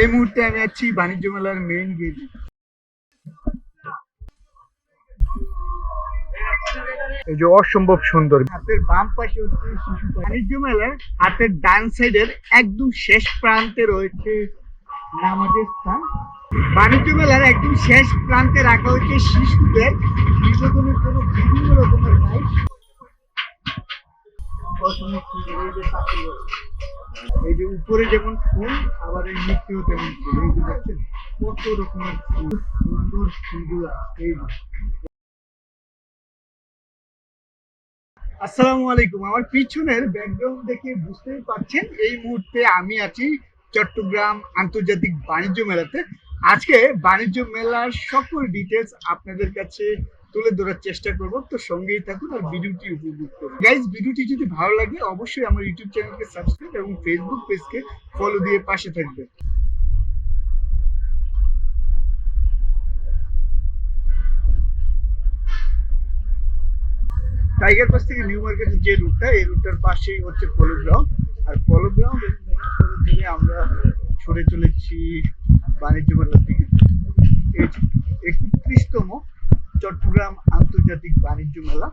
এই মুহূর্তে আমি আছি বাণিজ্য মেলার মেইন গেট এই যে অসম্ভব সুন্দর। হাতের বাম পাশে হচ্ছে শিশু বাণিজ্য মেলার হাতের ডান সাইডের একদম শেষ প্রান্তে রয়েছে নামাজের স্থান। বাণিজ্য মেলার একদম শেষ প্রান্তে রাখা হচ্ছে শিশুদের বিনোদনের জন্য বিভিন্ন রকমের রাইড এই যে উপরে যেমন ফুল, আবার এই নিচেও তেমন ফুল। এই যে দেখছেন, কত রকমের ফুল, সুন্দর ফুলগুলা এই আসসালামু আলাইকুম। আমার পিছনের ব্যাকগ্রাউন্ড দেখে বুঝতেই পারছেন, এই মুহূর্তে আমি আছি চট্টগ্রাম আন্তর্জাতিক বাণিজ্য মেলাতে। আজকে বাণিজ্য মেলার সকল ডিটেলস আপনাদের কাছে তুলে ধরার চেষ্টা করব। তো সঙ্গেই থাকুন আর ভিডিওটি উপভোগ করুন। গাইজ ভিডিওটি যদি ভালো লাগে, অবশ্যই আমার ইউটিউব চ্যানেলকে সাবস্ক্রাইব এবং ফেসবুক পেজকে ফলো দিয়ে পাশে থাকবেন। টাইগার পাস থেকে নিউ মার্কেটের যে রুটটা এই রুটটার পাশেই হচ্ছে পলো গ্রাউন্ড আর পলো গ্রাউন্ড ধরে আমরা ছুটে চলেছি বাণিজ্য মেলার দিকে একত্রিশতম চট্টগ্রাম আন্তর্জাতিক বাণিজ্য মেলা।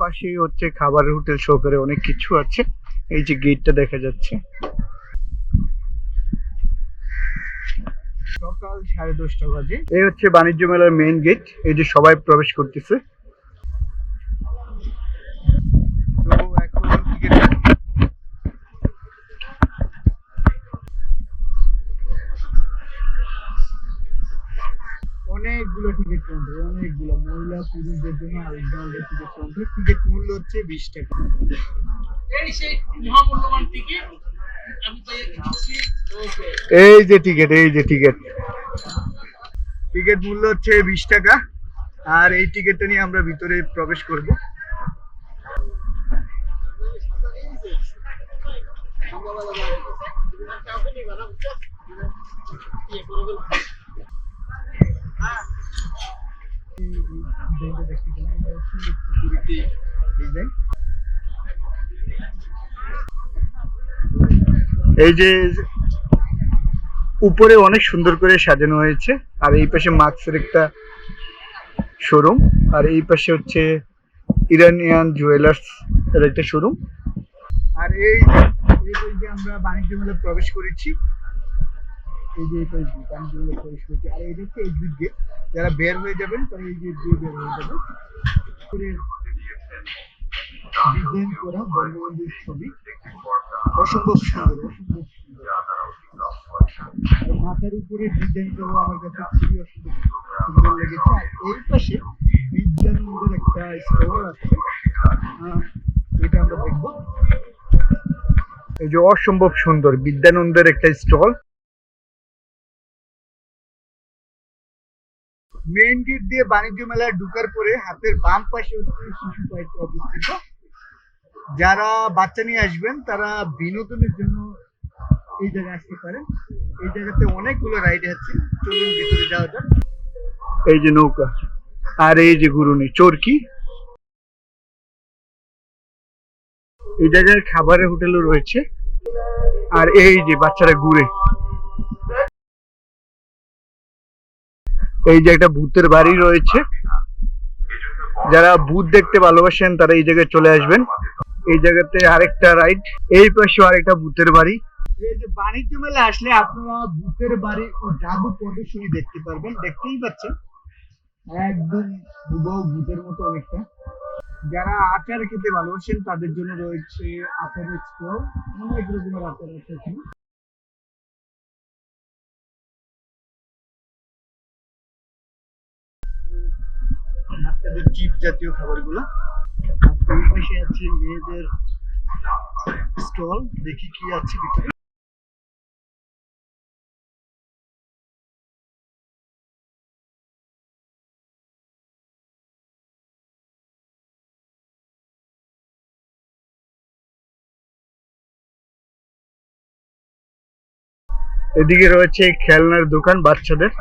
পাশেই হচ্ছে খাবারের হোটেল সহকারে অনেক কিছু আছে। এই যে গেটটা দেখা যাচ্ছে। সকাল সাড়ে দশটা বাজে। এই হচ্ছে বাণিজ্য মেলার মেইন গেট এই যে সবাই প্রবেশ করতেছে তো এখন টিকিট অনেকগুলো টিকিট কাউন্টার অনেকগুলো মূল্য হচ্ছে বিশ টাকা এই যে টিকিট এই যে টিকিট টিকিট মূল্য হচ্ছে বিশ টাকা। আর এই টিকিটটা নিয়ে আমরা ভিতরে প্রবেশ করব। এই যে উপরে অনেক সুন্দর করে সাজানো হয়েছে, আর এই পাশে মার্কসের একটা শোরুম আর এই পাশে হচ্ছে ইরানিয়ান জুয়েলার্স এর একটা শোরুম আর এই আমরা বাণিজ্য মেলায় প্রবেশ করেছি এই যে এই পাশ দিয়ে মেলায় প্রবেশ করেছি আর এটা হচ্ছে এক্সিট গেট যারা বের হয়ে যাবেন, তারা এই যে দিয়ে বের হয়ে যাবেন। ডিজাইন করা বঙ্গবন্ধুর ছবি। অসম্ভব সুন্দর অসম্ভব সুন্দর। মাথার উপরে ডিজাইনটাও আমার কাছে খুবই অসম্ভব সুন্দর লেগেছে। আর এই পাশে বিজ্ঞানদের একটা স্টোর আছে। এটা আমরা দেখব। এই যে অসম্ভব সুন্দর বিদ্যানন্দের একটা স্টল। মেইন গেট দিয়ে বাণিজ্য মেলায় ঢুকার পরে হাতের বাম পাশে হচ্ছে শিশু পার্ক অবস্থিত। যারা বাচ্চা নিয়ে আসবেন, তারা বিনোদনের জন্য এই জায়গায় আসতে পারেন। এই জায়গাতে অনেকগুলো রাইড আছে। চলুন ভিতরে যাওয়া যাক। এই যে নৌকা, আর এই যে গুরুনি চরকি এই জায়গায় খাবারের হোটেলও রয়েছে। আর এই যে বাচ্চারা ঘুরে। এই যে একটা ভূতের বাড়ি রয়েছে। যারা ভূত দেখতে ভালোবাসেন, তারা এই জায়গায় চলে আসবেন। এই জায়গাতে আরেকটা রাইড, এই পাশে আরেকটা ভূতের বাড়ি। যে বাণিজ্য মেলা আসলে আপনারা ভূতের বাড়ি ও জাদু প্রদর্শনী দেখতে পারবেন, দেখতেই পাচ্ছেন। একদম হুবহু ভূতের মতো অনেকটা। যারা আচার খেতে ভালোবাসেন, তাদের জন্য রয়েছে আচারের স্টল। অনেক রকমের আচার আছে বাচ্চাদের চিপ জাতীয় খাবারগুলো। এই পাশে আছে মেয়েদের স্টল। দেখি কি আছে ভিতরে। এদিকে রয়েছে খেলনার দোকান বাচ্চাদের।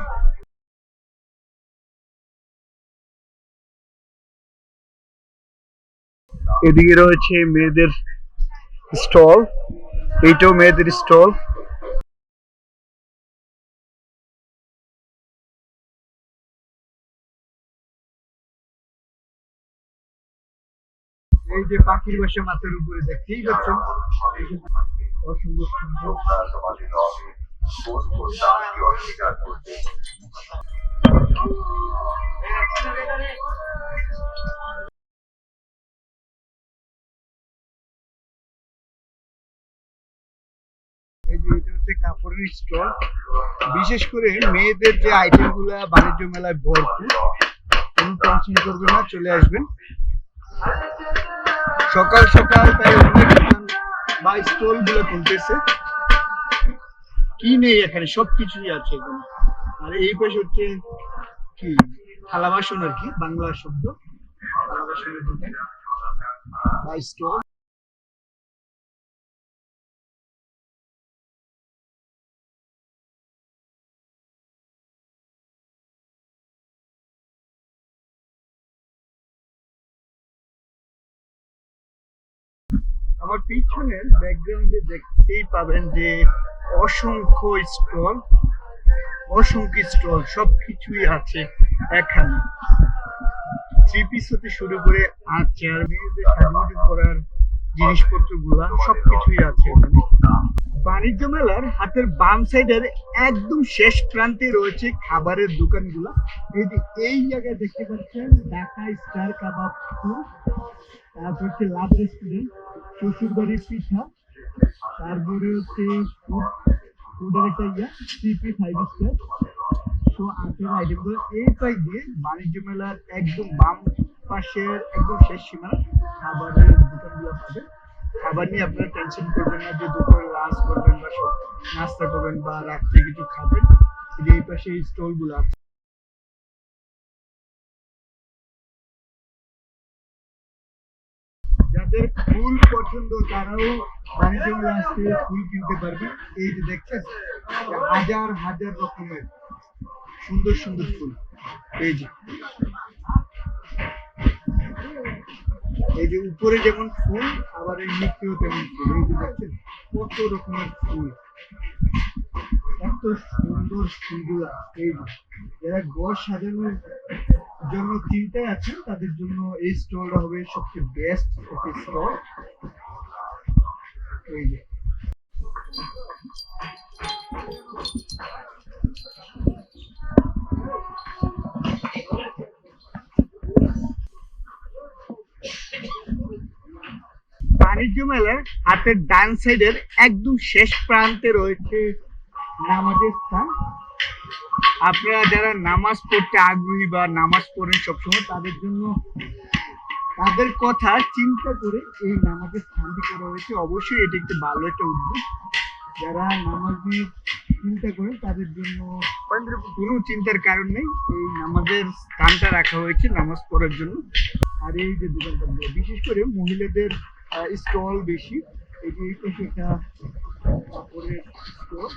এদিকে রয়েছে মেয়েদের স্টল, এইটাও মেয়েদের স্টল। এই যে পাখির বাসা মাথার উপরে দেখতেই পাচ্ছেন অসুন্দর সুন্দর। কাপড়ের বিশেষ করে মেয়েদের যে আইটেমগুলা, বাণিজ্য মেলায় ভরপুর, কোনো টেনশন করবেন না, চলে আসবেন। সকাল সকাল তাই স্টলগুলো খুলতেছে। কি নেই এখানে? সবকিছুই আছে এখানে। আর এই পাশে হচ্ছে কি? থালা বাসন আর কি, বাংলা শব্দ। থালা বাসনের দোকান স্টল আমার পিছনের ব্যাকগ্রাউন্ডে দেখতেই পাবেন যে অসংখ্য স্টল অসংখ্য স্টল সব কিছুই আছে এখানে। থ্রি পিস হতে শুরু করে আচার মেয়েদের করার জিনিসপত্রগুলা সবকিছুই আছে এখানে। বাণিজ্য মেলার হাতের বাম সাইডের একদম শেষ প্রান্তে রয়েছে খাবারের দোকানগুলো। এই যে এই জায়গায় দেখতে পাচ্ছেন, ঢাকা স্টার কাবাব তারপর হচ্ছে লাভ রেস্টুরেন্ট শ্বশুরবাড়ির পিঠা, তারপরে হচ্ছে ফুড ফুডের একটা ইয়া সিপি ফাইভ স্টার তো আখের আইটেমগুলো এই পাই দিয়ে বাণিজ্য মেলার একদম বাম পাশের একদম শেষ সীমানা খাবারের দোকানগুলো পাবে খাবার নিয়ে আপনারা টেনশন করবেন না, যে দুপুরে লাঞ্চ করবেন বা নাস্তা করবেন বা রাত্রে কিছু খাবেন। এই পাশে স্টলগুলো আছে। যাদের ফুল পছন্দ, তারাও আসতে ফুল কিনতে পারবে এই যে দেখছেন, হাজার হাজার রকমের সুন্দর সুন্দর ফুল। এই যে। এই যে উপরে যেমন ফুল, আবার এই নিচেও তেমন ফুল। এই যে দেখছেন, কত রকমের ফুল। এত সুন্দর ফুলগুলা এই যারা ঘর সাজানোর জন্য চিন্তায় আছেন, তাদের জন্য এই স্টলটা হবে সবচেয়ে বেস্ট একটা স্টল এই যে। বাণিজ্য মেলার হাতের ডান সাইডের একদম শেষ প্রান্তে রয়েছে নামাজের স্থান। আপনারা যারা নামাজ পড়তে আগ্রহী বা নামাজ পড়েন সবসময় তাদের জন্য তাদের কথা চিন্তা করে এই নামাজের স্থানটি করা হয়েছে। অবশ্যই এটি একটি ভালো একটা উদ্যোগ। যারা নামাজ চিন্তা করে তাদের জন্য কোনো চিন্তার কারণ নেই। এই নামাজের স্থানটা রাখা হয়েছে নামাজ পড়ার জন্য। আর এই যে দোকানটা, বিশেষ করে মহিলাদের স্টল বেশি। এটি একটা কাপড়ের স্টোর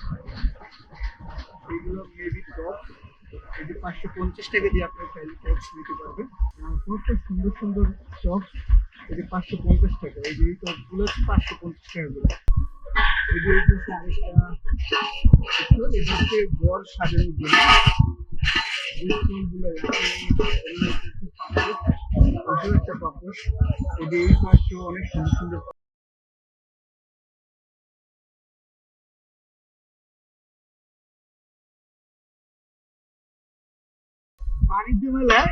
এগুলো মেবি টপ যে পাঁচশো পঞ্চাশ টাকা দিয়ে আপনার চাইলে টপস নিতে পারবেন। খুব সুন্দর সুন্দর টপস যে পাঁচশো পঞ্চাশ টাকা। এই যে এই টপসগুলো হচ্ছে পাঁচশো পঞ্চাশ টাকা করে। এই যে আরেকটা store, এটা হচ্ছে ঘর সাজানোর জন্য ওটাও একটা পাপড় যে এই পাশেও অনেক সুন্দর সুন্দর বাণিজ্য মেলায়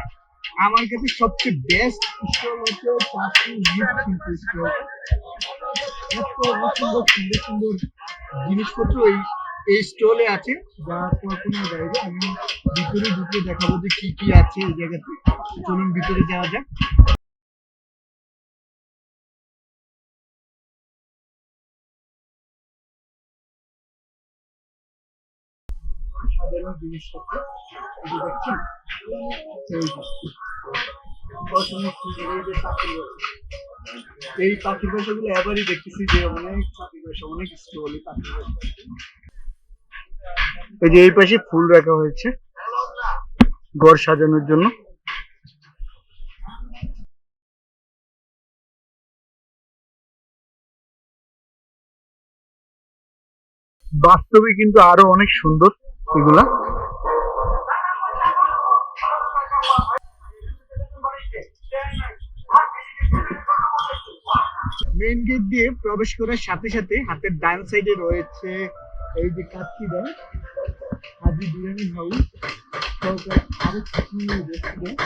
আমার কাছে সবচেয়ে বেস্ট স্টল হচ্ছে পাঁচটি সুন্দর সুন্দর সুন্দর জিনিসপত্র এই এই স্টলে আছে যা কল্পনার বাইরে আমি ভিতরে ঢুকে দেখাবো যে কি কি আছে এই জায়গাতে। চলুন ভিতরে যাওয়া যাক। জিনিসপত্র, এই যে দেখছেন? এই এই। এই এবারই দেখতেছি যে অনেক পাখির বাসা, অনেক স্টলে পাখির বাসা এই যে এই পাশে ফুল রাখা হয়েছে। ঘর সাজানোর জন্য। বাস্তবে কিন্তু আরও অনেক সুন্দর এগুলা। মেইন গেট দিয়ে প্রবেশ করার সাথে সাথে হাতের ডান সাইডে রয়েছে এই যে কাচ্চি ব্যাংক হাজি বিরিয়ানি হাউস সহকারে আরও কিছু রেস্টুরেন্ট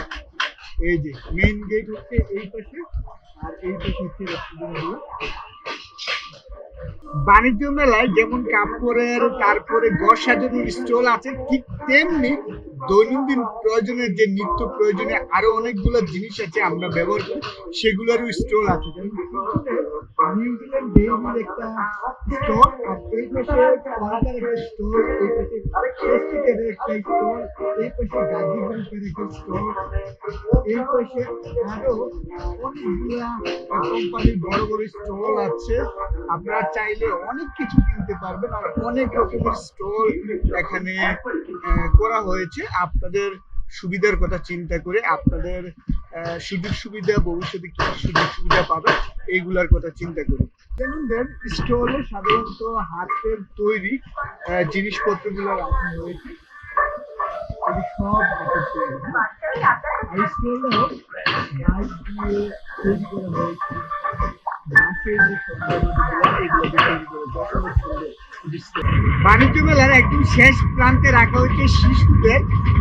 এই যে মেইন গেট হচ্ছে এই পাশে, আর এই পাশে হচ্ছে রেস্টুরেন্টগুলো। বাণিজ্য মেলায় যেমন কাপড়ের, তারপরে ঘর সাজানোর স্টল আছে, ঠিক তেমনি দৈনন্দিন প্রয়োজনের যে নিত্য প্রয়োজনে আরও অনেকগুলো জিনিস আছে আমরা ব্যবহার করি, সেগুলোরও স্টল আছে। বড় বড় স্টল আছে আপনারা চাইলে অনেক কিছু কিনতে পারবেন আর অনেক রকমের স্টল এখানে করা হয়েছে। আপনাদের সুবিধার কথা চিন্তা করে আপনাদের সুযোগ সুবিধা, ভবিষ্যতে কি সুযোগ সুবিধা পাবে, এইগুলার কথা চিন্তা করে। যেমন স্টলে সাধারণত হাতের তৈরি জিনিসপত্রগুলো রাখা হয়েছে। সব হাতের তৈরি। দিয়ে তৈরি করা হয়েছে। যে এগুলো তৈরি বাণিজ্য মেলার একদম শেষ প্রান্তে রাখা হয়েছে শিশুদের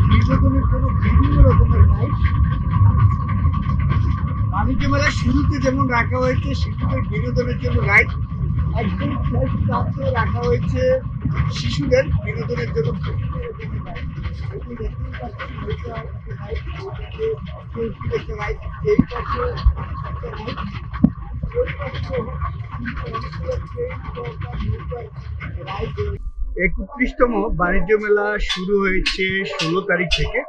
বিনোদনের জন্য বিভিন্ন রকমের রাইড বাণিজ্য মেলার শুরুতে যেমন রাখা হয়েছে শিশুদের বিনোদনের জন্য রাইড, একদম শেষ প্রান্তে রাখা হয়েছে শিশুদের বিনোদনের জন্য একত্রিশতম বাণিজ্য মেলা শুরু হয়েছে ষোলো তারিখ থেকে।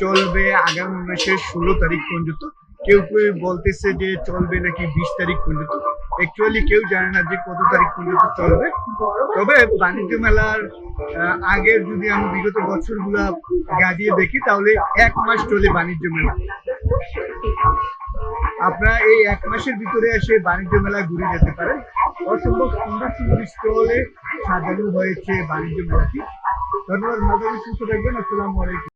চলবে আগামী মাসের ষোলো তারিখ পর্যন্ত। কেউ কেউ বলতেছে যে চলবে নাকি বিশ তারিখ পর্যন্ত। অ্যাকচুয়ালি কেউ জানে না যে কত তারিখ পর্যন্ত চলবে। তবে বাণিজ্য মেলার আগের যদি আমি বিগত বছরগুলা গাজিয়ে দেখি, তাহলে এক মাস চলে বাণিজ্য মেলা। আপনারা এই এক মাসের ভিতরে এসে বাণিজ্য মেলায় ঘুরে যেতে পারেন। অসম্ভব সুন্দর সুন্দর স্টলে সাজানো হয়েছে বাণিজ্য মেলাটি। ধন্যবাদ ভালো সুস্থ থাকবেন। আসসালামু আলাইকুম।